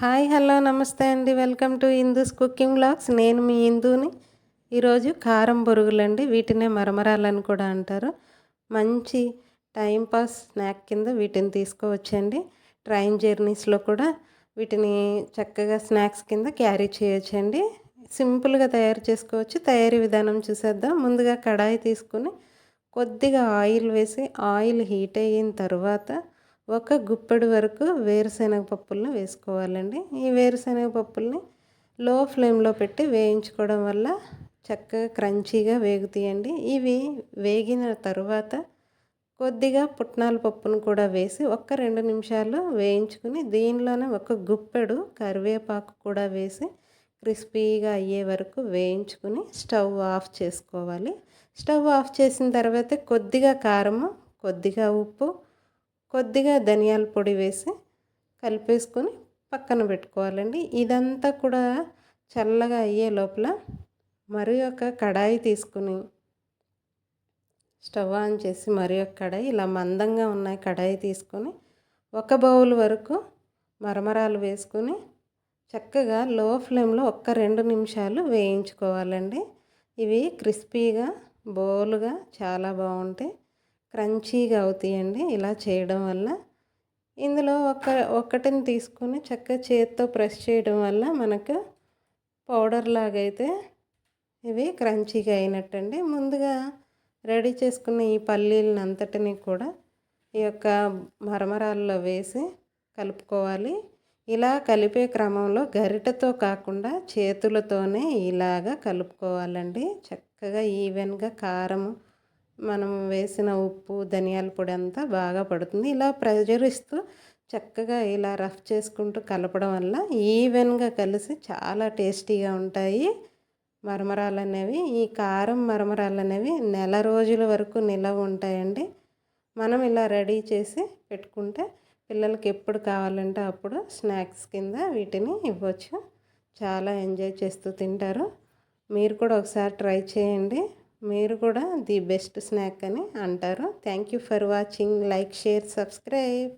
Hi hello నమస్తే అండి. Welcome to Hindu's cooking blogs నేను మీ హిందూని ఈరోజు కారం బొరుగులండి. వీటినే మరమరాలని కూడా అంటారు. మంచి టైంపాస్ స్నాక్ కింద వీటిని తీసుకోవచ్చండి. ట్రైన్ జర్నీస్లో కూడా వీటిని చక్కగా స్నాక్స్ కింద క్యారీ చేయొచ్చండి. సింపుల్గా తయారు చేసుకోవచ్చు. తయారీ విధానం చూసేద్దాం. ముందుగా కడాయి తీసుకుని కొద్దిగా ఆయిల్ వేసి ఆయిల్ హీట్ అయిన తర్వాత ఒక గుప్పెడు వరకు వేరుశనగ పప్పులను వేసుకోవాలండి. ఈ వేరుశనగ పప్పుల్ని లో ఫ్లేమ్లో పెట్టి వేయించుకోవడం వల్ల చక్కగా క్రంచీగా వేగుతాయండి. ఇవి వేగిన తర్వాత కొద్దిగా పుట్నాల పప్పును కూడా వేసి ఒక్క రెండు నిమిషాలు వేయించుకుని దీనిలోనే ఒక గుప్పెడు కరివేపాకు కూడా వేసి క్రిస్పీగా అయ్యే వరకు వేయించుకుని స్టవ్ ఆఫ్ చేసుకోవాలి. స్టవ్ ఆఫ్ చేసిన తర్వాత కొద్దిగా కారము కొద్దిగా ఉప్పు కొద్దిగా ధనియాల పొడి వేసి కలిపేసుకొని పక్కన పెట్టుకోవాలండి. ఇదంతా కూడా చల్లగా అయ్యే లోపల మరి ఒక కడాయి తీసుకుని స్టవ్ ఆన్ చేసి మరి ఒక కడాయి ఇలా మందంగా ఉన్న కడాయి తీసుకొని ఒక బౌల్ వరకు మరమరాలు వేసుకొని చక్కగా లో ఫ్లేమ్లో ఒక్క రెండు నిమిషాలు వేయించుకోవాలండి. ఇవి క్రిస్పీగా బోలుగా చాలా బాగుంటాయి. క్రంచీగా అవుతాయండి. ఇలా చేయడం వల్ల ఇందులో ఒక ఒక్కటిని తీసుకొని చక్కగా చేతితో ప్రెస్ చేయడం వల్ల మనకు పౌడర్ లాగైతే ఇవి క్రంచీగా అయినట్టండి. ముందుగా రెడీ చేసుకున్న ఈ పల్లీలను అంతటిని కూడా ఈ యొక్క మరమరాల్లో వేసి కలుపుకోవాలి. ఇలా కలిపే క్రమంలో గరిటతో కాకుండా చేతులతోనే ఇలాగా కలుపుకోవాలండి. చక్కగా ఈవెన్గా కారం మనం వేసిన ఉప్పు ధనియాల పొడి అంతా బాగా పడుతుంది. ఇలా ప్రెజర్ ఇస్తూ చక్కగా ఇలా రఫ్ చేసుకుంటూ కలపడం వల్ల ఈవెన్గా కలిసి చాలా టేస్టీగా ఉంటాయి. మరమరాలు అనేవి ఈ కారం మరమరాలు అనేవి నెల రోజుల వరకు నిలవ ఉంటాయండి. మనం ఇలా రెడీ చేసి పెట్టుకుంటే పిల్లలకి ఎప్పుడు కావాలంటే అప్పుడు స్నాక్స్ కింద వీటిని ఇవ్వచ్చు. చాలా ఎంజాయ్ చేస్తూ తింటారు. మీరు కూడా ఒకసారి ట్రై చేయండి. మీరు కూడా ది బెస్ట్ స్నాక్ అని అంటారు. Thank you for watching like share subscribe